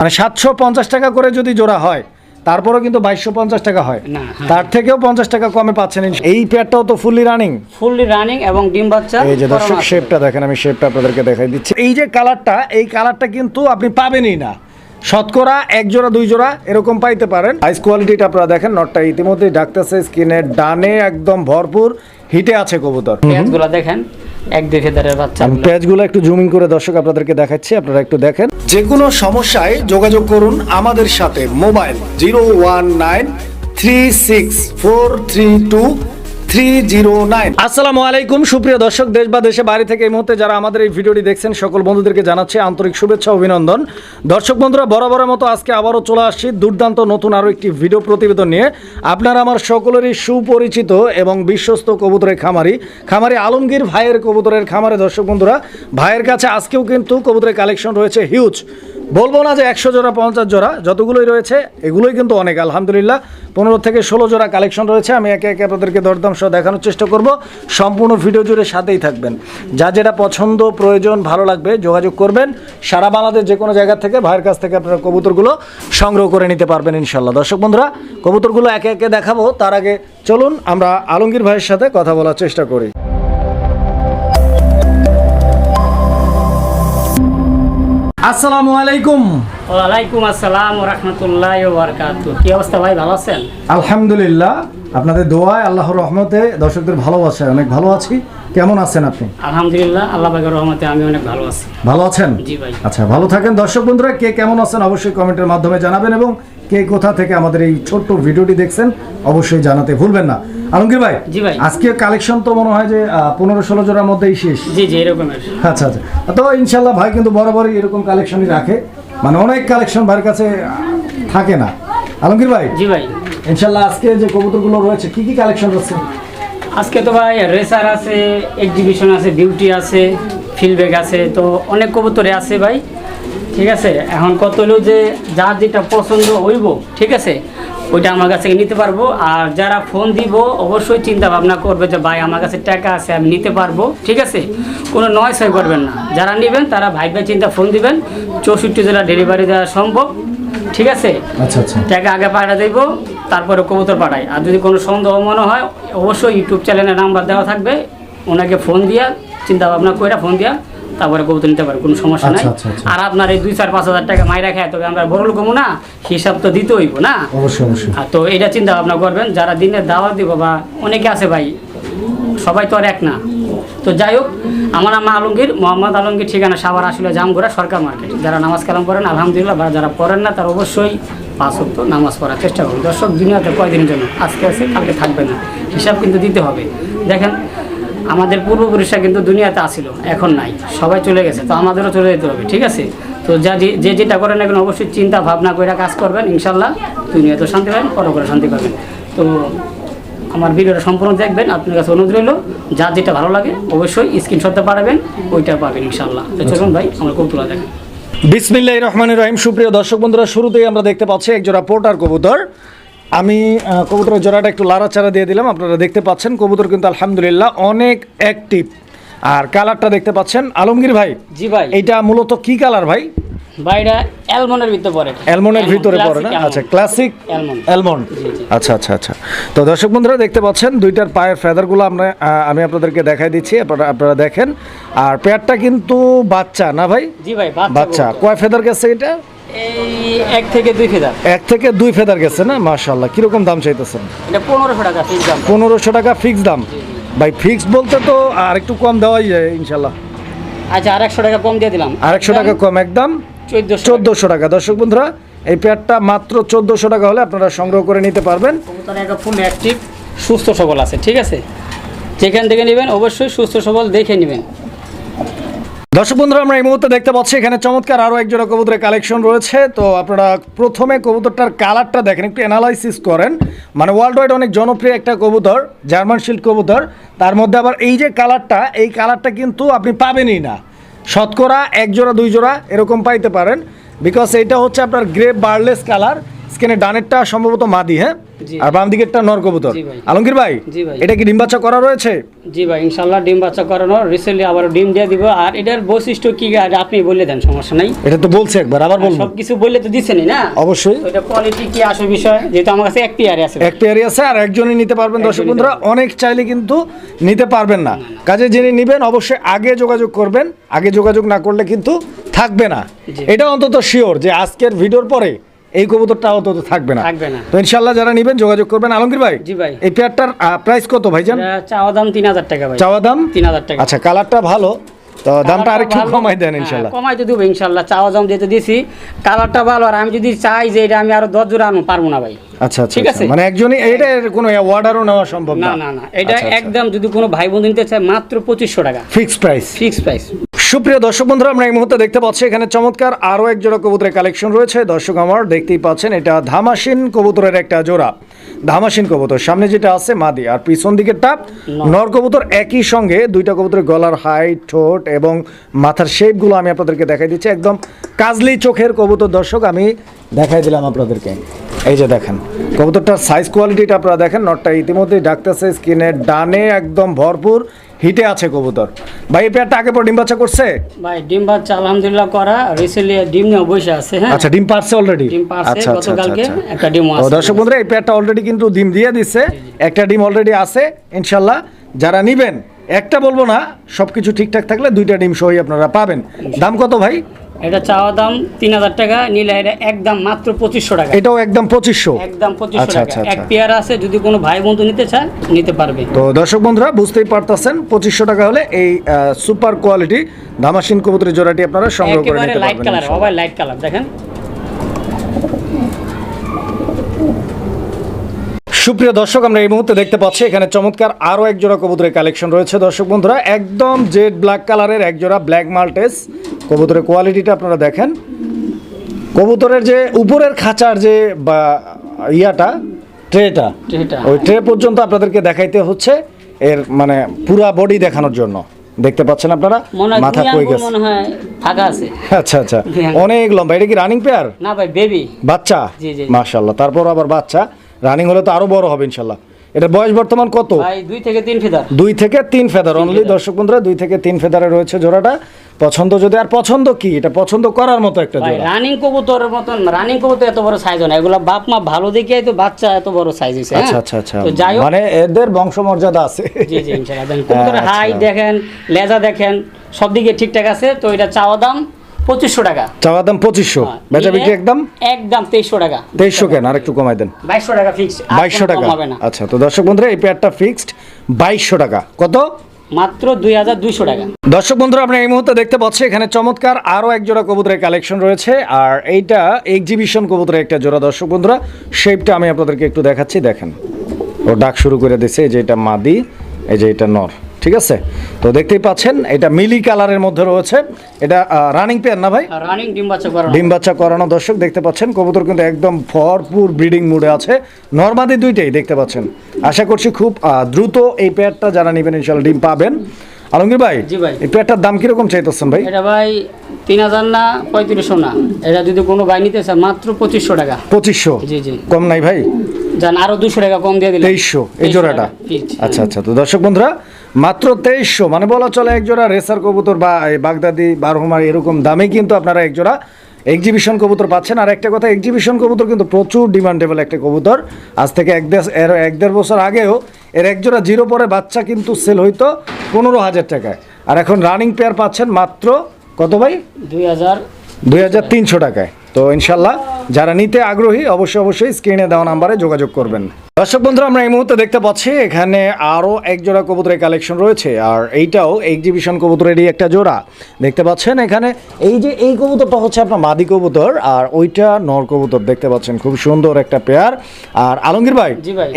মানে সাতশো পঞ্চাশ টাকা করে যদি জোড়া হয় তারপরেও কিন্তু বাইশশো পঞ্চাশ টাকা হয়। হ্যাঁ। তার থেকেও পঞ্চাশ টাকা কমে পাচ্ছেন এই পেয়ারটাও তো ফুললি রানিং ফুললি রানিং এবং ডিম বাচ্চা এই যে দর্শক শেপটা দেখেন আমি শেপটা আপনাদেরকে দেখাই দিচ্ছি। এই যে কালারটা এই কালারটা কিন্তু আপনি পাবেনই না। শতকরা এক জোড়া দুই জোড়া এরকম পাইতে পারেন। আইস কোয়ালিটিটা আপনারা দেখেন নটটা ইতিমধ্যে ডাকতেছে স্কিনের ডানে একদম ভরপুর হিটে আছে কবুতর। দেখেন। এক দুই ফেদারের বাচ্চা আমি পেজগুলো একটু জুমিং করে দর্শক আপনাদেরকে দেখাচ্ছি আপনারা একটু দেখেন। যে কোনো সমস্যায় যোগাযোগ করুন আমাদের সাথে mobile zero one nine three six four three two আসসালামু আলাইকুম, সুপ্রিয় দর্শক, দেশ বা দেশে, বাড়ি থেকে এই মুহূর্তে যারা আমাদের এই ভিডিওটি দেখছেন, সকল বন্ধুদেরকে জানাচ্ছি আন্তরিক শুভেচ্ছা অভিনন্দন। দর্শক বন্ধুরা, বরাবরের মতো আজকে আবারও চলে আসছি দুর্দান্ত নতুন আরও একটি ভিডিও প্রতিবেদন নিয়ে। আপনারা আমার সকলেরই সুপরিচিত এবং বিশ্বস্ত কবুতরের খামারি খামারি আলমগীর ভাইয়ের কবুতরের খামারে দর্শক বন্ধুরা, ভাইয়ের কাছে আজকেও কিন্তু কবুতরের কালেকশন রয়েছে, হিউজ। বলব না যে একশো জোড়া, পঞ্চাশ জোড়া, যতগুলোই রয়েছে, এগুলোই কিন্তু অনেক। আলহামদুলিল্লাহ, পনেরো থেকে ষোলো জোড়া কালেকশন রয়েছে। আমি একে একে আপনাদেরকে দরদাম সহ দেখানোর চেষ্টা করব। সম্পূর্ণ ভিডিও জুড়ে সাথেই থাকবেন। যা যেটা পছন্দ, প্রয়োজন, ভালো লাগবে, যোগাযোগ করবেন। সারা বাংলাদেশ যে কোনো জায়গা থেকে ভাইয়ের কাছ থেকে আপনারা কবুতরগুলো সংগ্রহ করে নিতে পারবেন ইনশাল্লাহ দর্শক বন্ধুরা, কবুতরগুলো একে একে দেখাবো। তার আগে চলুন, আমরা আলমগীর ভাইয়ের সাথে কথা বলার চেষ্টা করি। আসসালামু আলাইকুম। ওয়ালাইকুম আসসালাম রহমতুল্লাহ বারকাত কি অবস্থা ভাই ভালো আছেন? আলহামদুলিল্লাহ আপনাদের দোয়ায় আল্লাহর রহমতে দর্শকদের ভালোবাসায় অনেক ভালো আছি। কেমন আছেন আপনি? আলহামদুলিল্লাহ আল্লাহ পাকের রহমতে আমি অনেক ভালো আছি। ভালো আছেন? জি ভাই। আচ্ছা ভালো থাকেন। দর্শক বন্ধুরা কে কেমন আছেন অবশ্যই কমেন্টের মাধ্যমে জানাবেন এবং কে কোথা থেকে আমাদের এই ছোট্ট ভিডিওটি দেখছেন অবশ্যই জানাতে ভুলবেন না। আলমগীর ভাই জি ভাই। আজকে কালেকশন তো মনে হয় যে পনেরো ষোলো জোড়ার মধ্যেই শেষ। জি জি এরকমের আচ্ছা আচ্ছা। তো ইনশাল্লাহ ভাই কিন্তু বরাবরই এরকম কালেকশনই রাখে। মানে অনেক কালেকশন ভাইয়ের কাছে থাকে না। আলমগীর ভাই? জি ভাই। ইনশাল্লাহ আজকে যে কবুতরগুলো রয়েছে কি কি কালেকশন রয়েছে? আজকে তো ভাই রেসার আছে এক্সিবিশন আছে বিউটি আছে ফিল্ডব্যাগ আছে তো অনেক কবুতরে আছে ভাই। ঠিক আছে? এখন কত হলো যে যার যেটা পছন্দ হইব ঠিক আছে? ওইটা আমার কাছে নিতে পারব। আর যারা ফোন দিব অবশ্যই চিন্তা ভাবনা করবে যে ভাই আমার কাছে টাকা আছে আমি নিতে পারব। ঠিক আছে? কোনো নয় সয় করবেন না। যারা নেবেন তারা ভাই ভাই চিন্তা ফোন দিবেন। চৌষট্টি জেলা ডেলিভারি দেওয়া সম্ভব। ঠিক আছে? আচ্ছা আচ্ছা। টাকা আগে পাঠা দেব তারপরে কবুতর পাঠাই। আর যদি কোনো সন্দেহ মনে হয় অবশ্যই ইউটিউব চ্যানেলের নাম্বার দেওয়া থাকবে। ওনাকে ফোন দিয়া চিন্তা ভাবনা করে ফোন দিয়া তারপরে কবুতর নিতে পারে কোনো সমস্যা নাই। আচ্ছা, আচ্ছা, আচ্ছা। আর আপনার এই দুই চার পাঁচ হাজার টাকা মাইরা খায় তবে আমরা বড় কমু না হিসাব তো দিতে হইব না। অবশ্যই অবশ্যই। আর তো এটা চিন্তা ভাবনা করবেন যারা দিনের দাওয়াত দিব বা অনেকে আছে ভাই সবাই তো আর এক না। তো যাই হোক আমার নাম আলমগীর মোহাম্মদ আলমগীর ঠিকানা সাবার আসলে জামগোড়া সরকার মার্কেট। যারা নামাজ কালাম পড়েন আলহামদুলিল্লাহ বা যারা পড়েন না তারা অবশ্যই পাঁচ অক্ট নামাজ পড়ার চেষ্টা করুন। দর্শক দুনিয়াতে কয়দিনের জন্য? আজকে আছে কালকে থাকবে না। হিসাব কিন্তু দিতে হবে। দেখেন আমাদের পূর্বপুরুষরা কিন্তু দুনিয়াতে আসিল এখন নাই, সবাই চলে গেছে, তো আমাদেরও চলে যেতে হবে, ঠিক আছে? তো যা যে যে যেটা করেন এখন অবশ্যই চিন্তা ভাবনা করে কাজ করবেন ইনশাল্লাহ দুনিয়াতেও শান্তি পাবেন পরও করে শান্তি পাবেন। তো আমার ভিডিওটা সম্পূর্ণ দেখবেন, আপনার কাছে অনুরোধ রইল যার যেটা ভালো লাগে, অবশ্যই স্ক্রিনশটটা পাঠাবেন, ওইটা পাবেন ইনশাল্লাহ তো চলুন ভাই, আমার কৌতুলা দেখেন বিসমিল্লাহ রহমান রহিম, সুপ্রিয় দর্শক বন্ধুরা, শুরুতেই আমরা দেখতে পাচ্ছি এক জোড়া পোর্টার কবুতর। আমি আহ, কবুতরের জোড়াটা একটু লাড়াচাড়া দিয়ে দিলাম। আপনারা দেখতে পাচ্ছেন কবুতর কিন্তু আলহামদুলিল্লাহ অনেক অ্যাক্টিভ আর কালারটা দেখতে পাচ্ছেন আলমগীর ভাই। জি ভাই। এটা মূলত কি কালার ভাই? ভিতরে পড়ে। অ্যালমন্ডের ভিতরে পড়ে না? আচ্ছা ক্লাসিক অ্যালমন্ড। আচ্ছা আচ্ছা আচ্ছা। তো দর্শক বন্ধুরা দেখতে পাচ্ছেন দুইটার পায়ের ফেদারগুলো আমরা আমি আপনাদেরকে দেখাই দিচ্ছি আপনারা আপনারা দেখেন। আর পেয়ারটা কিন্তু বাচ্চা না ভাই? জি ভাই বাচ্চা কয় ফেদার গেছে এটা? এক থেকে দুই ফেদার। এক থেকে দুই ফেদার গেছে না? মাশাল্লাহ কীরকম দাম চাইতেছেন? পনেরোশো টাকা ফিক্স দাম। পনেরোশো টাকা ফিক্স দাম। ভাই ফিক্স বলতে তো আর একটু কম দেওয়াই যায় ইনশাল্লাহ আচ্ছা আর একশো টাকা কম দিয়ে দিলাম। আর একশো টাকা কম একদম। চোদ্দোশো টাকা। দর্শক বন্ধুরা এই পেয়ারটা মাত্র চোদ্দোশো টাকা হলে আপনারা সংগ্রহ করে নিতে পারবেন। কবুতর ফুল অ্যাক্টিভ সুস্থ সবল আছে ঠিক আছে? যেখান থেকে নেবেন অবশ্যই সুস্থ সবল দেখে নেবেন। দর্শক বন্ধুরা, আমরা এই মুহূর্তে দেখতে পাচ্ছি, এখানে চমৎকার আরও একজোড়া কবুতরের কালেকশন রয়েছে। তো আপনারা প্রথমে কবুতরটার কালারটা দেখেন, একটু অ্যানালাইসিস করেন। মানে ওয়ার্ল্ড ওয়াইড অনেক জনপ্রিয় একটা কবুতর জার্মান শিল্ড কবুতর। তার মধ্যে আবার এই যে কালারটা, এই কালারটা কিন্তু আপনি পাবেনই না। শতকরা এক জোড়া, দুই জোড়া এরকম পাইতে পারেন। বিকজ এইটা হচ্ছে আপনার গ্রে বার্লেস কালার স্কিনের ডানেরটা সম্ভবত মাদি হ্যাঁ। আর বাম দিকেরটা নর কবুতর। আলমগীর ভাই জি ভাই। এটা কি ডিম বাচ্চা করা রয়েছে? জি ভাই ইনশাল্লাহ ডিম বাচ্চা করানো। রিসেন্টলি আবার ডিম দিয়ে দিব। আর এটার বৈশিষ্ট্য কি আপনি বলে দেন সমস্যা নাই। এটা তো বলছে একবার আবার বলব। সব কিছু বললে তো দিচ্ছেনই না? অবশ্যই। এটা কোয়ালিটি কি আসে বিষয়? যেহেতু আমার কাছে একটি আরে আছে। এক পেয়ারি আছে আর একজনই নিতে পারবেন দর্শক বন্ধুরা। অনেক চাইলে কিন্তু নিতে পারবেন না। কাজে যিনি নেবেন অবশ্যই আগে যোগাযোগ করবেন। আগে যোগাযোগ না করলে কিন্তু থাকবে না। এটা অন্তত শিওর যে আজকের ভিডিওর পরে এই কবুতরটা তো থাকবে না। থাকবে না। তো ইনশাল্লাহ যারা নেবেন যোগাযোগ করবেন। আলমগীর ভাই জি ভাই। এই পেয়ারটার প্রাইস কত ভাইজান? চাওয়া দাম তিন হাজার টাকা ভাই। চাওয়া দাম? তিন হাজার টাকা। আচ্ছা কালারটা ভালো। তো দামটা আরেকটু কমাই দেন হ্যাঁ, ইনশাল্লাহ। কমাই তো দেবো ইনশাল্লাহ। চাওয়া দাম যেহেতু দিছি কালারটা ভালো। আর আমি যদি চাই যে এটা আমি আরও দশ জোড়া আনব পারব না ভাই। আচ্ছা আচ্ছা ঠিক আচ্ছা। আছে। মানে একজনই এটা কোনো অর্ডারও নেওয়া সম্ভব না। না না এটা আচ্ছা। একদম যদি কোনো ভাই বন্ধু নিতে চায় মাত্র পঁচিশশো টাকা। ফিক্সড প্রাইস ফিক্স প্রাইস সুপ্রিয় দর্শক বন্ধুরা আমরা এই মুহূর্তে দেখতে পাচ্ছি এখানে চমৎকার আরও এক জোড়া কবুতরের কালেকশন রয়েছে। দর্শক আমার দেখতেই পাচ্ছেন এটা ধামাসিন কবুতরের একটা জোড়া। ধামাসিন কবুতর। সামনে যেটা আছে মাদি আর পিছন দিকেরটা নর কবুতর একই সঙ্গে দুইটা কবুতরের গলার হাইট ঠোঁট এবং মাথার শেপগুলো আমি আপনাদেরকে দেখাই দিচ্ছি। একদম কাজলি চোখের কবুতর দর্শক আমি দেখাই দিলাম আপনাদেরকে। এই যে দেখেন কবুতরটার সাইজ কোয়ালিটিটা আপনারা দেখেন। নটটা ইতিমধ্যেই ডাকতেছে স্কিনের ডানে একদম ভরপুর। হিটে আছে কবুতর। ভাই এই পেয়ারটা আগে পর ডিম বাচ্চা করছে? ভাই ডিম বাচ্চা আলহামদুলিল্লাহ করা। রিসেন্টলি ডিম নিয়ে বসে আছে হ্যাঁ। আচ্ছা ডিম পারছে অলরেডি ডিম পারছে গতকালকে একটা ডিম আছে। দর্শক বন্ধুরা এই পেয়ারটা অলরেডি কিন্তু ডিম দিয়ে দিচ্ছে একটা ডিম অলরেডি আছে ইনশাআল্লাহ। যারা নেবেন একটা বলব না সবকিছু ঠিকঠাক থাকলে দুইটা ডিম সহই আপনারা পাবেন। দাম কত ভাই? এটা চাওয়া দাম তিন হাজার টাকা নিলে এটা একদম মাত্র পঁচিশশো টাকা। এটাও একদম পঁচিশশো? একদম পঁচিশশো আচ্ছা, টাকা। আচ্ছা, এক আচ্ছা। পেয়ার আছে যদি কোনো ভাই বন্ধু নিতে চায় নিতে পারবে। তো দর্শক বন্ধুরা বুঝতেই পারতেছেন পঁচিশশো টাকা হলে এই সুপার কোয়ালিটি দামাসিন কবুতরের জোড়াটি আপনারা সংগ্রহ করে নিতে পারবেন লাইট কালার সবাই লাইট কালার দেখেন। সুপ্রিয় দর্শক আমরা এই মুহূর্তে দেখতে পাচ্ছি এখানে চমৎকার আরও একজোড়া কবুতরের কালেকশন রয়েছে। দর্শক বন্ধুরা একদম জেড ব্ল্যাক কালারের এক জোড়া ব্ল্যাক মাল্টেস কবুতরের কোয়ালিটিটা আপনারা দেখেন। কবুতরের যে উপরের খাঁচার যে বা ইয়াটা ট্রেটা ওই ট্রে পর্যন্ত আপনাদেরকে দেখাইতে হচ্ছে এর মানে পুরা বডি দেখানোর জন্য। দেখতে পাচ্ছেন আপনারা? মাথা কই গেছে। মনে হয় ফাঁকা আছে। আচ্ছা আচ্ছা। অনেক লম্বা। এটা কি রানিং পেয়ার না ভাই বেবি বাচ্চা? জি, জি। মাশাল্লাহ তারপর আবার বাচ্চা। রানিং হলে তো আরও বড় হবে ইনশাল্লাহ। এটা বয়স বর্তমান কত? ভাই দুই থেকে তিন ফিদার। দুই থেকে তিন ফেদার। অনলি দর্শক বন্ধুরা দুই থেকে তিন ফেদারে রয়েছে জোড়াটা। পছন্দ যদি আর পছন্দ কি? এটা পছন্দ করার মতো একটা ভাই জোড়া। রানিং কবুতরের মতন রানিং কবুতর এত বড় সাইজ হয় না। এগুলো বাপ মা ভালো দেখে তো বাচ্চা এত বড় সাইজ হয়েছে আচ্ছা আচ্ছা আচ্ছা। তো যাই মানে এদের বংশমর্যাদা আছে। জি জি ইনশাআল্লাহ দেখেন কবুতরের আচ্ছা। হাই দেখেন লেজা দেখেন সব দিকে ঠিকঠাক আছে। তো এটা চাওয়া দাম পঁচিশশো টাকা। চাওয়া দাম পঁচিশশো। হ্যাঁ, বেচা বিক্রি একদম? একদম তেইশশো টাকা। তেইশশো কেন? আর একটু কমাই দেন। বাইশশো টাকা ফিক্স বাইশশো টাকা। হবে না। আচ্ছা তো দর্শক বন্ধুরা এই পেয়ারটা ফিক্সড বাইশশো টাকা। কত? মাত্র দুই হাজার দুইশো টাকা। দর্শক বন্ধুরা আপনি এই মুহূর্তে দেখতে পাচ্ছি এখানে চমৎকার আরও এক জোড়া কবুতরের কালেকশন রয়েছে আর এইটা এক্সিবিশন কবুতরের একটা জোড়া। দর্শক বন্ধুরা শেপটা আমি আপনাদেরকে একটু দেখাচ্ছি দেখেন। ও ডাক শুরু করে দিছে এই যে এটা মাদি এই যে এটা নর। ঠিক আছে? তো দেখতেই পাচ্ছেন এটা মিলি কালারের মধ্যে রয়েছে। এটা রানিং পেয়ার না ভাই? রানিং ডিম বাচ্চা করানো। ডিম বাচ্চা করানো দর্শক দেখতে পাচ্ছেন কবুতর কিন্তু একদম ভরপুর ব্রিডিং মুডে আছে। নর্মাদি দুইটাই দেখতে পাচ্ছেন। আশা করছি খুব আহ, দ্রুত এই পেয়ারটা যারা নেবেন ইনশাল্লাহ ডিম পাবেন। আলমগীর ভাই জি ভাই। এই দাম কীরকম চাইতেছেন ভাই? এটা ভাই তিন হাজার না পঁয়ত্রিশশো না। এটা যদি কোনো ভাই নিতে চায় মাত্র পঁচিশশো টাকা। পঁচিশশো? জি জি। কম নাই ভাই? যান আরও দুশো টাকা কম দিয়ে দিলে তেইশশো এই জোড়াটা? আচ্ছা আচ্ছা তো দর্শক বন্ধুরা মাত্র তেইশশো মানে বলা চলে এক জোড়া রেসার কবুতর বা বাগদাদি বারহুমার এরকম দামে কিন্তু আপনারা এক জোড়া এক্সিবিশন কবুতর পাচ্ছেন। আর একটা কথা এক্সিবিশন কবুতর কিন্তু প্রচুর ডিমান্ডেবল একটা কবুতর। আজ থেকে এক এর এক দেড় বছর আগেও এর একজোড়া জিরো পরে বাচ্চা কিন্তু সেল হইতো পনেরো হাজার টাকায়। আর এখন রানিং পেয়ার পাচ্ছেন মাত্র কত ভাই? দুই হাজার দুই হাজার তিনশো টাকায়। তো ইনশাল্লাহ যারা নিতে আগ্রহী অবশ্যই অবশ্যই স্ক্রিনে দেওয়া নাম্বারে যোগাযোগ করবেন। দর্শক বন্ধুরা আমরা এই মুহূর্তে দেখতে পাচ্ছি এখানে আরও এক জোড়া কবুতরের কালেকশন রয়েছে আর এইটাও এক্সিবিশন কবুতরেরই একটা জোড়া। দেখতে পাচ্ছেন এখানে এই যে এই কবুতরটা হচ্ছে আপনার মাদি কবুতর আর ওইটা নর কবুতর দেখতে পাচ্ছেন খুব সুন্দর একটা পেয়ার আর আলমগীর ভাই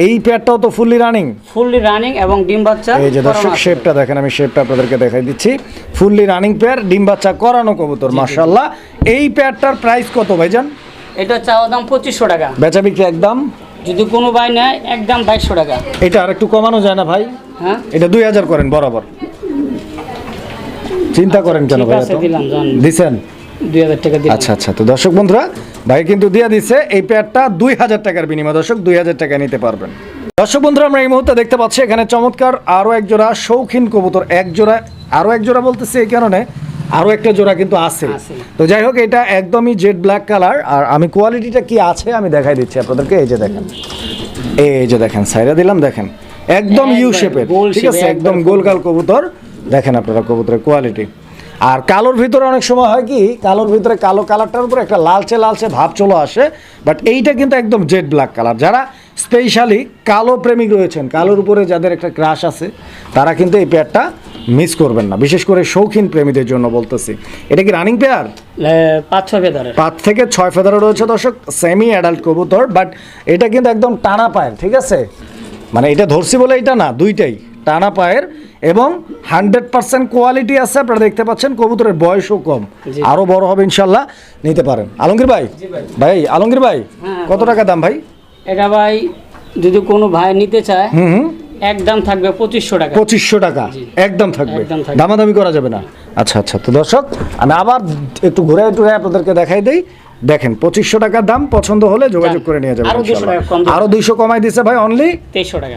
এই পেয়ারটাও তো ফুললি রানিং ফুললি রানিং এবং ডিম বাচ্চা এই যে দর্শক। শেপটা দেখেন আমি শেপটা আপনাদেরকে দেখাই দিচ্ছি। ফুললি রানিং পেয়ার ডিম বাচ্চা করানো কবুতর মাশাল্লাহ এই পেয়ারটার প্রাইস কত ভাইজান? এটা চাওয়া দাম পঁচিশশো টাকা। বেচা বিক্রি একদম যদি কোনো ভাই নেয় একদম বাইশশো টাকা। এটা আর একটু কমানো যায় না ভাই? হ্যাঁ? এটা দুই হাজার করেন বরাবর। চিন্তা করেন কেন ভাই? দিলাম দিছেন? আচ্ছা আচ্ছা তো দর্শক বন্ধুরা ভাই কিন্তু দিয়ে দিচ্ছে এই পেয়ারটা দুই হাজার টাকার বিনিময়। দর্শক দুই হাজার টাকা নিতে পারবেন। দর্শক বন্ধুরা আমরা এই মুহূর্তে দেখতে পাচ্ছি এখানে চমৎকার আরও এক জোড়া শৌখিন কবুতর এক জোড়া আরও এক জোড়া বলতেছি এই কারণে। আরও একটা জোড়া কিন্তু আছে। তো যাই হোক এটা একদমই জেড ব্ল্যাক কালার আর আমি কোয়ালিটিটা কি আছে আমি দেখাই দিচ্ছি আপনাদেরকে। এই যে দেখেন। এই যে দেখেন সাইরা দিলাম দেখেন। একদম ইউ শেপের ঠিক আছে একদম গোলগাল কবুতর। দেখেন আপনারা কবুতরের কোয়ালিটি আর কালোর ভিতরে অনেক সময় হয় কি কালোর ভিতরে কালো কালারটার উপরে একটা লালচে লালচে ভাব চলে আসে। বাট এইটা কিন্তু একদম জেড ব্ল্যাক কালার যারা স্পেশালি কালো প্রেমিক রয়েছেন কালোর উপরে যাদের একটা ক্রাশ আছে তারা কিন্তু এই পেয়ারটা মিস করবেন না। বিশেষ করে শৌখিন প্রেমীদের জন্য বলতেছি। এটা কি রানিং পেয়ার? পাঁচ ছয় ফেদারের। পাঁচ থেকে ছয় ফেদারও রয়েছে দর্শক সেমি অ্যাডাল্ট কবুতর বাট এটা কিন্তু একদম টানা পায়ের ঠিক আছে? মানে এটা ধরছি বলে এটা না দুইটাই টানা পায়ের এবং হান্ড্রেড পার্সেন্ট কোয়ালিটি আছে আপনারা দেখতে পাচ্ছেন কবুতরের বয়সও কম। আরও বড় হবে ইনশাল্লাহ নিতে পারেন। আলমগীর ভাই? ভাই। ভাই আলমগীর ভাই হ্যাঁ, কত টাকা দাম ভাই? এটা ভাই যদি কোনো ভাই নিতে চায় হুম হুম। একদম থাকবে পঁচিশশো টাকা। পঁচিশশো টাকা একদম থাকবে। দামাদামি করা যাবে না। আচ্ছা আচ্ছা। তো দর্শক আমি আবার একটু ঘুরে টুরে আপনাদেরকে দেখাই দেই। দেখেন পঁচিশশো টাকার দাম পছন্দ হলে যোগাযোগ করে নিয়ে যাবেন আরও 200 ইনশাআল্লাহ। টাকা কম দিবে। আরও দুইশো কমাই দিছে ভাই অনলি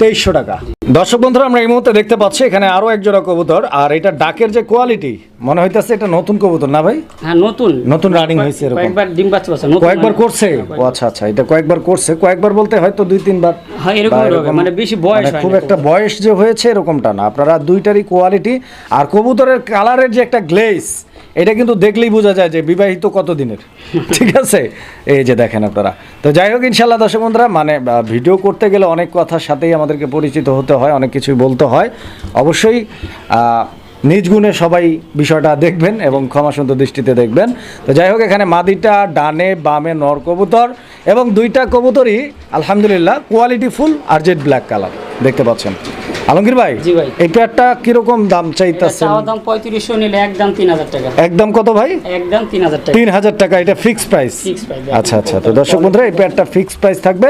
তেইশশো টাকা। দর্শক বন্ধুরা আমরা এই মুহূর্তে দেখতে পাচ্ছি এখানে আরও এক জোড়া কবুতর আর এটা ডাকের যে কোয়ালিটি মনে হইতাছে এটা নতুন কবুতর না ভাই? হ্যাঁ নতুন। নতুন রানিং হয়েছে এরকম। কয়েকবার ডিম বাচ্চা কয়েকবার করছে? ও আচ্ছা আচ্ছা এটা কয়েকবার করছে। কয়েকবার বলতে হয়তো দুই তিনবার। হ্যাঁ এরকম মানে বেশি বয়স মানে খুব একটা বয়স যে হয়েছে এরকমটা না। আপনারা দুইটারই কোয়ালিটি আর কবুতরের কালারের যে একটা গ্লেস এটা কিন্তু দেখলেই বোঝা যায় যে বিবাহিত কত দিনের ঠিক আছে? এই যে দেখেন আপনারা। তো যাই হোক ইনশাল্লাহ দর্শক বন্ধুরা মানে ভিডিও করতে গেলে অনেক কথার সাথেই আমাদেরকে পরিচিত হতে হয়, অনেক কিছুই বলতে হয়। অবশ্যই নিজ গুণে সবাই বিষয়টা দেখবেন এবং ক্ষমা সুন্দর দৃষ্টিতে দেখবেন। তো যাই হোক এখানে মাদিটা ডানে বামে নর কবুতর এবং দুইটা কবুতরই আলহামদুলিল্লাহ কোয়ালিটি ফুল আর জেড ব্ল্যাক কালার দেখতে পাচ্ছেন। আলমগীর ভাই জি ভাই। এই পেয়ারটা কীরকম দাম চাইতেছেন? চাওয়া দাম পঁয়ত্রিশশো নিলে একদম তিন হাজার টাকা। একদম কত ভাই? একদম তিন হাজার টাকা। তিন হাজার টাকা এটা ফিক্স প্রাইস আচ্ছা আচ্ছা। তো দর্শক বন্ধুরা এই পেয়ারটা ফিক্স প্রাইস থাকবে।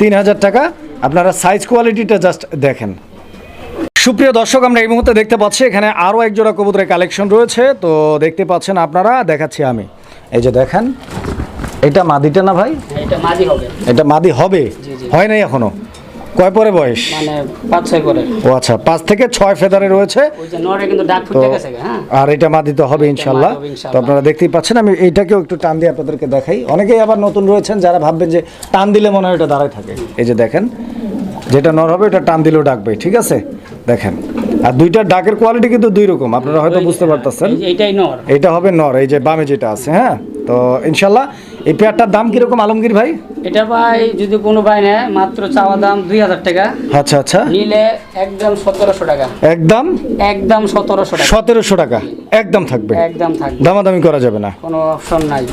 তিন হাজার টাকা। আপনারা সাইজ কোয়ালিটিটা জাস্ট দেখেন। সুপ্রিয় দর্শক আমরা এই মুহূর্তে দেখতে পাচ্ছি এখানে আরও এক জোড়া কবুতরের কালেকশন রয়েছে। তো দেখতে পাচ্ছেন আপনারা দেখাচ্ছি আমি। এই যে দেখেন এটা মাদিটা না ভাই? হ্যাঁ, এটা মাঝি হবে। এটা মাদি হবে। হয় নাই এখনও? কয় পরে বয়স? মানে ও আচ্ছা পাঁচ থেকে ছয় ফেদারে রয়েছে। ওই যে নরে কিন্তু ডাক ফুটে গেছে হ্যাঁ। আর এটা মাদি হবে ইনশাল্লাহ। তো আপনারা দেখতেই পাচ্ছেন আমি এইটাকেও একটু টান দিয়ে আপনাদেরকে দেখাই। অনেকেই আবার নতুন রয়েছেন যারা ভাববেন যে টান দিলে মনে হয় এটা দাঁড়ায় থাকে। এই যে দেখেন যেটা নর হবে ওটা টান দিলেও ডাকবে ঠিক আছে? দেখেন। আর দুইটা ডাকের কোয়ালিটি কিন্তু দুই রকম আপনারা হয়তো বুঝতে পারতেছেন। এইটাই নর। এটা হবে নর এই যে বামে যেটা আছে হ্যাঁ? তো ইনশাল্লাহ এই পেয়ারটার দাম কীরকম আলমগীর ভাই? এটা ভাই যদি কোনো ভাই নেয় মাত্র চাওয়া দাম দুই হাজার টাকা। আচ্ছা আচ্ছা। নিলে একদম সতেরোশো টাকা। একদম? একদম সতেরোশো টাকা। সতেরোশো টাকা। একদম থাকবে। একদম থাকবে। দামাদামি করা যাবে না। কোনো অপশন নাই।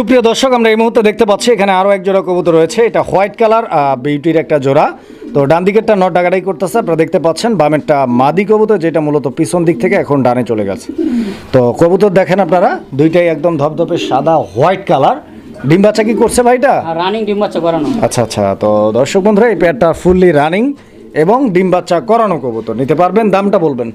সুপ্রিয় দর্শক আমরা এই মুহূর্তে দেখতে পাচ্ছি এখানে আরও এক জোড়া কবুতর রয়েছে। এটা হোয়াইট কালার বিউটির একটা জোড়া। তো ডান দিকেরটা নট ডাকাটাই করতেছে আপনারা দেখতে পাচ্ছেন। বামেরটা মাদি কবুতর যেটা মূলত পিছন দিক থেকে এখন ডানে চলে গেছে। তো কবুতর দেখেন আপনারা দুইটাই একদম ধপধপে সাদা হোয়াইট কালার। ডিম বাচ্চা কি করছে ভাইটা? রানিং ডিম বাচ্চা করানো। আচ্ছা আচ্ছা। তো দর্শক বন্ধুরা এই পেয়ারটা ফুললি রানিং এবং ডিম বাচ্চা করানো কবুতর। নিতে পারবেন দামটা বলবেন।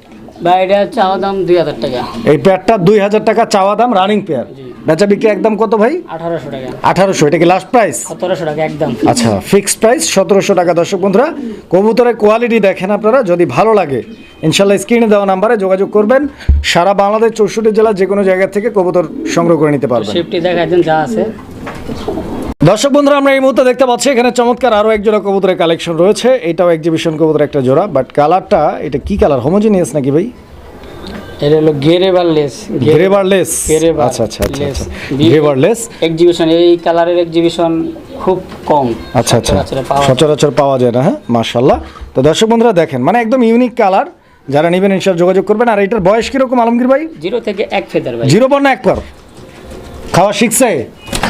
বা এটা চাওয়া দাম দুই হাজার টাকা। এই পেয়ারটা দুই হাজার টাকা চাওয়া দাম রানিং পেয়ার বেচা বিক্রি একদম কত ভাই? আঠারোশো টাকা। আঠারোশো এটা কি লাস্ট প্রাইস সতেরোশো টাকা একদম। আচ্ছা ফিক্সড প্রাইস সতেরোশো টাকা। দর্শক বন্ধুরা কবুতরের কোয়ালিটি দেখেন আপনারা যদি ভালো লাগে ইনশাল্লাহ স্ক্রিনে দেওয়া নাম্বারে যোগাযোগ করবেন। সারা বাংলাদেশ চৌষট্টি জেলা যে কোনো জায়গা থেকে কবুতর সংগ্রহ করে নিতে পারবেন। সেফটি দেখায় দেন যা আছে। দর্শক বন্ধুরা আমরা এই মুহূর্তে দেখতে পাচ্ছি এখানে চমৎকার আরও এক জোড়া কবুতরের কালেকশন রয়েছে। এটাও এক্সিবিশন কবুতরের একটা জোড়া বাট কালারটা এটা কি কালার হোমোজিনিয়াস নাকি ভাই? এটা হলো গেরেবার লেস গ্রেভারলেস গ্রেভার আচ্ছা আচ্ছা আচ্ছা লেস। আচ্ছা এক্সিবিশন এই কালারের এক্সিবিশন খুব কম। আচ্ছা আচ্ছা। সচরাচর পাওয়া যায়। না হ্যাঁ? মার্শাল্লাহ তো দর্শক বন্ধুরা দেখেন মানে একদম ইউনিক কালার যারা নেবেন ইনশাল যোগাযোগ করবেন। আর এটার বয়স কীরকম আলমগীর ভাই? জিরো থেকে এক ফেদার ভাই। জিরো পর না এক পর। খাওয়া শিখছে?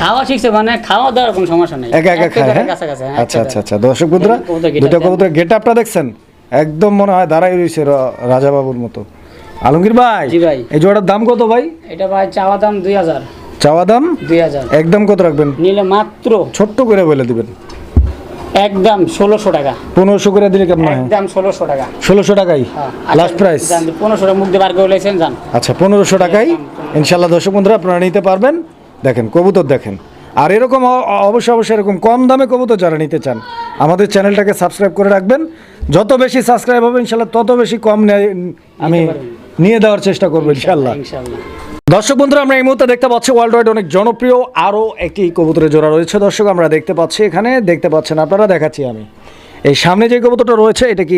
খাওয়া শিখছে মানে খাওয়া দাওয়ার কোনো সমস্যা নেই। একা একা খায় হ্যাঁ? হ্যাঁ, আচ্ছা আচ্ছা আচ্ছা। দর্শক বন্ধুরা দুটো কবুতর গেট আপটা দেখছেন? একদম মনে হয় দাঁড়াই রয়েছে রাজাবাবুর মতো। আলমগীর ভাই জি ভাই। এই জোড়ার দাম কত ভাই? এটা ভাই চাওয়া দাম দুই হাজার। চাওয়া দাম? দুই হাজার। একদম কত রাখবেন? নিলে মাত্র ছোট্ট করে বলে দিবেন। একদম ষোলোশো টাকা। পনেরোশো করে দিলে কেমন হয়? একদম ষোলোশো টাকা। ষোলোশো টাকাই? লাস্ট প্রাইস পনেরোশো টাকা মুখ দিয়ে বার করে লেছেন যান আচ্ছা পনেরোশো টাকাই? ইনশাল্লাহ দর্শক বন্ধুরা আপনারা নিতে পারবেন। দেখেন কবুতর দেখেন। আর এরকম অবশ্যই অবশ্যই এরকম কম দামে কবুতর যারা নিতে চান আমাদের চ্যানেলটাকে সাবস্ক্রাইব করে রাখবেন। যত বেশি সাবস্ক্রাইব হবে ইনশাল্লাহ তত বেশি কম নেয়- আমি নিয়ে দেওয়ার চেষ্টা করব ইনশাল্লাহ দর্শক বন্ধুরা আমরা এই মুহূর্তে দেখতে পাচ্ছি ওয়ার্ল্ড ওয়াইড অনেক জনপ্রিয় আরও একটি কবুতরের জোড়া রয়েছে। দর্শক আমরা দেখতে পাচ্ছি এখানে দেখতে পাচ্ছেন আপনারা দেখাচ্ছি আমি। এই সামনে যে কবুতরটা রয়েছে এটা কি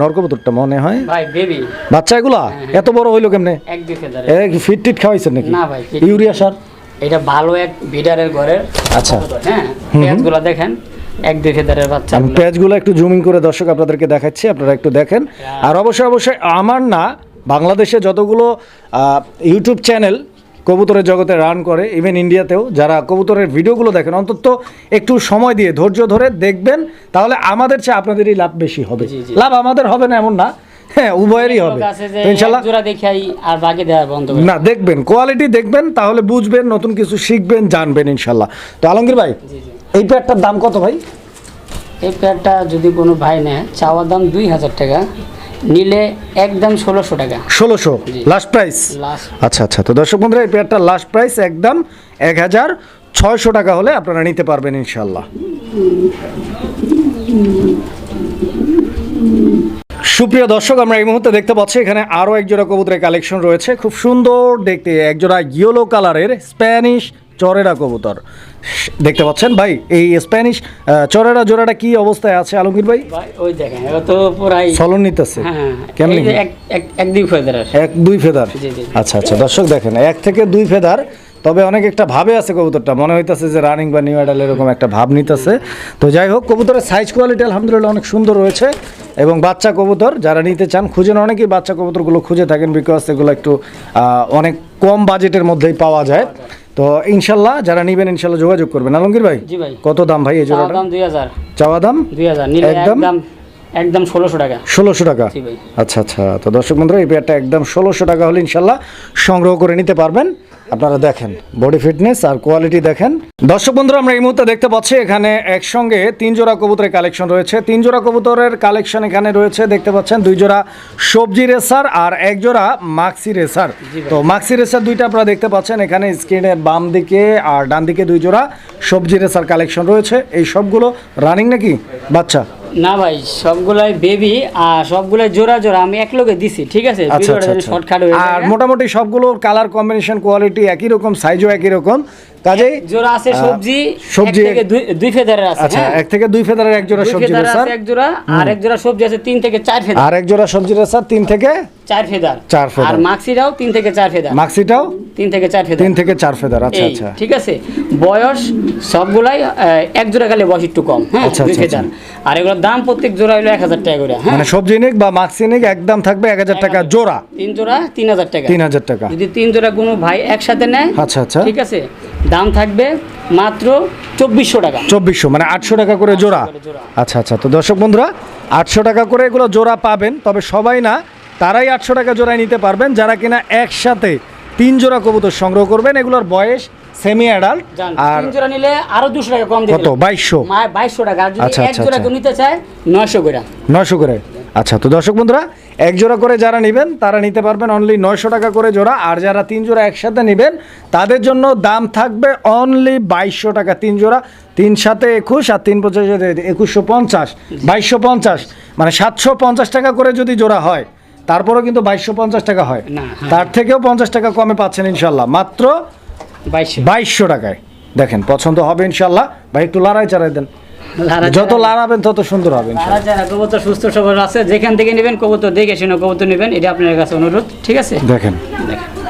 নর কবুতরটা মনে হয়? ভাই বেবি বাচ্চা এগুলা? এত বড় হইল কেমনে? এক দুই ফেদার। এ ফিট টিট খাওয়াইছেন নাকি? না ভাই, ইউরিয়া সার? এটা ভালো এক বিডারের ঘরের আচ্ছা। হ্যাঁ? পেঁয়াজগুলো দেখেন এক দুই ফেদারের বাচ্চা আমি পেজগুলো একটু জুমিং করে দর্শক আপনাদেরকে দেখাচ্ছি আপনারা একটু দেখেন। আর অবশ্যই অবশ্যই আমার না বাংলাদেশে যতগুলো ইউটিউব চ্যানেল কবুতরের জগতে রান করে ইভেন ইন্ডিয়াতেও যারা কবুতরের ভিডিওগুলো দেখেন অন্তত একটু সময় দিয়ে ধৈর্য ধরে দেখবেন তাহলে আমাদের চেয়ে আপনাদেরই লাভ বেশি হবে। লাভ আমাদের হবে না এমন না। হ্যাঁ উভয়েরই হবে। জোড়া দেখাই আর বাকি দেওয়া বন্ধ না দেখবেন কোয়ালিটি দেখবেন তাহলে বুঝবেন নতুন কিছু শিখবেন জানবেন ইনশাল্লাহ। তো আলমগীর ভাই এই প্যাডটার দাম কত ভাই? এই প্যাডটা যদি কোনো ভাই নেয় চাওয়ার দাম দুই হাজার টাকা। নিলে একদম ষোলোশো টাকা। ষোলোশো? লাস্ট প্রাইস আচ্ছা আচ্ছা। তো দর্শক বন্ধুরা এই পেয়ারটার লাস্ট প্রাইস একদম এক হাজার ছয়শো টাকা হলে আপনারা নিতে পারবেন ইনশাল্লাহ সুপ্রিয় দর্শক আমরা এই মুহূর্তে দেখতে পাচ্ছি এখানে আরও এক জোড়া কবুতরের কালেকশন রয়েছে। খুব সুন্দর দেখতে এক জোড়া ইয়েলো কালারের স্প্যানিশ চরেরা কবুতর। দেখতে পাচ্ছেন ভাই এই স্প্যানিশ চরেরা জোড়াটা কি অবস্থায় আছে আলমগীর ভাই? ওই দেখেন তো পুরাই চলন নিতেছে। হ্যাঁ কেমনি? এই যে এক দুই ফেদারের। এক দুই ফেদার। আচ্ছা আচ্ছা দর্শক দেখেন এক থেকে দুই ফেদার তবে অনেক একটা ভাবে আছে কবুতরটা। মনে হইতাছে যে রানিং বা নিউ অ্যাডাল এরকম একটা ভাব নিতেছে। তো যাই হোক কবুতরের সাইজ কোয়ালিটি আলহামদুলিল্লাহ অনেক সুন্দর রয়েছে। এবং বাচ্চা কবুতর যারা নিতে চান খুঁজেন অনেকেই বাচ্চা কবুতরগুলো খুঁজে থাকেন বিকজ এগুলো একটু আহ, অনেক কম বাজেটের মধ্যেই পাওয়া যায়। তো ইনশাল্লাহ যারা নিবেন ইনশাল্লাহ যোগাযোগ করবেন। আলমগীর ভাই জি ভাই। কত দাম ভাই এই জোড়াটা? দাম দুই হাজার। চাওয়া দাম? দুই হাজার। নিলে একদম? একদম ষোলোশো টাকা। ষোলোশো টাকা? আচ্ছা আচ্ছা। তো দর্শক বন্ধুরা এই পেয়ারটা একদম ষোলোশো টাকা হলে ইনশাল্লাহ সংগ্রহ করে নিতে পারবেন। আপনারা দেখেন বডি ফিটনেস আর কোয়ালিটি দেখেন। দর্শক বন্ধুরা আমরা এই মুহূর্তে দেখতে পাচ্ছি এখানে একসঙ্গে তিন জোড়া কবুতরের কালেকশন রয়েছে। তিন জোড়া কবুতরের কালেকশন এখানে রয়েছে দেখতে পাচ্ছেন দুই জোড়া সবজি রেসার আর এক জোড়া মাক্সি রেসার। তো মাক্সি রেসার দুইটা আপনারা দেখতে পাচ্ছেন এখানে স্ক্রিনের বাম দিকে আর ডান দিকে দুই জোড়া সবজি রেসার কালেকশন রয়েছে। এই সবগুলো রানিং নাকি? বাচ্চা? না ভাই সবগুলাই বেবি আর সবগুলাই জোড়া জোড়া আমি এক লোকে দিছি ঠিক আছে? আচ্ছা আচ্ছা আচ্ছা। শর্টকাট হয়ে আর মোটামুটি সবগুলোর কালার কম্বিনেশন কোয়ালিটি একই রকম সাইজও একই রকম। কাজেই জোড়া আছে সবজি সবজি এক থেকে দুই- ফেদারের আছে আচ্ছা হ্যাঁ? এক থেকে দুই ফেদারের এক জোড়া সবজি আছে এক জোড়া আর এক জোড়া সবজি আছে তিন থেকে চার ফেদার। আর এক জোড়া সবজি রেসার তিন থেকে চার ফেদার। চার ফেদার। আর মাক্সিটাও তিন থেকে চার ফেদার। মাক্সিটাও তিন থেকে চার ফেদার। তিন থেকে চার ফেদার আচ্ছা আচ্ছা। ঠিক আছে? বয়স সবগুলাই এক জোড়া খালি বয়স একটু কম হ্যাঁ? আচ্ছা, দুই আচ্ছা, ফেদার। আর এগুলোর দাম প্রত্যেক জোড়া হলো এক হাজার টাকা করে হ্যাঁ? মানে সবজি নিক বা মাক্সি নিক একদম থাকবে এক হাজার টাকা জোড়া। তিন জোড়া তিন হাজার টাকা। তিন হাজার টাকা। যদি তিন জোড়া কোনো ভাই একসাথে নেয় আচ্ছা আচ্ছা। ঠিক আছে? দাম থাকবে মাত্র চব্বিশশো টাকা। চব্বিশশো মানে আটশো টাকা করে জোড়া। আচ্ছা আচ্ছা তো দর্শক বন্ধুরা আটশো টাকা করে এগুলো জোড়া পাবেন তবে সবাই না তারাই আটশো টাকা জোড়ায় নিতে পারবেন। যারা কিনা একসাথে তিন জোড়া কবুতর সংগ্রহ করবেন এগুলোর বয়স সেমি অ্যাডাল্ট আর তিন জোড়া নিলে আরও দুশো টাকা কম দিতে কত? টাকা। আর যদি আচ্ছা, এক আচ্ছা, জোড়া আচ্ছা। নিতে চায় নয়শো করে। নয়শো করে। আচ্ছা তো দর্শক বন্ধুরা এক জোড়া করে যারা নেবেন তারা নিতে পারবেন অনলি নয়শো টাকা করে জোড়া। আর যারা তিন জোড়া একসাথে নেবেন তাদের জন্য দাম থাকবে অনলি বাইশশো টাকা তিন জোড়া। তিন সাথে একুশ আর তিন পঞ্চাশ একুশশো পঞ্চাশ। বাইশশো পঞ্চাশ মানে সাতশো পঞ্চাশ টাকা করে যদি জোড়া হয় তারপরেও কিন্তু বাইশশো পঞ্চাশ টাকা হয়। হ্যাঁ। তার থেকেও পঞ্চাশ টাকা কমে পাচ্ছেন ইনশাল্লাহ। মাত্র বাইশশো। বাইশশো টাকায়। দেখেন পছন্দ হবে ইনশাল্লাহ। ভাই একটু লড়াই চাড়াই দেন। যত লড়াবেন তত সুন্দর হবে যারা কবুতর সুস্থ সবল আছে যেখান থেকে নেবেন কবুতর দেখে শুনে কবুতর নেবেন এটা আপনার কাছে অনুরোধ ঠিক আছে? দেখেন। দেখেন।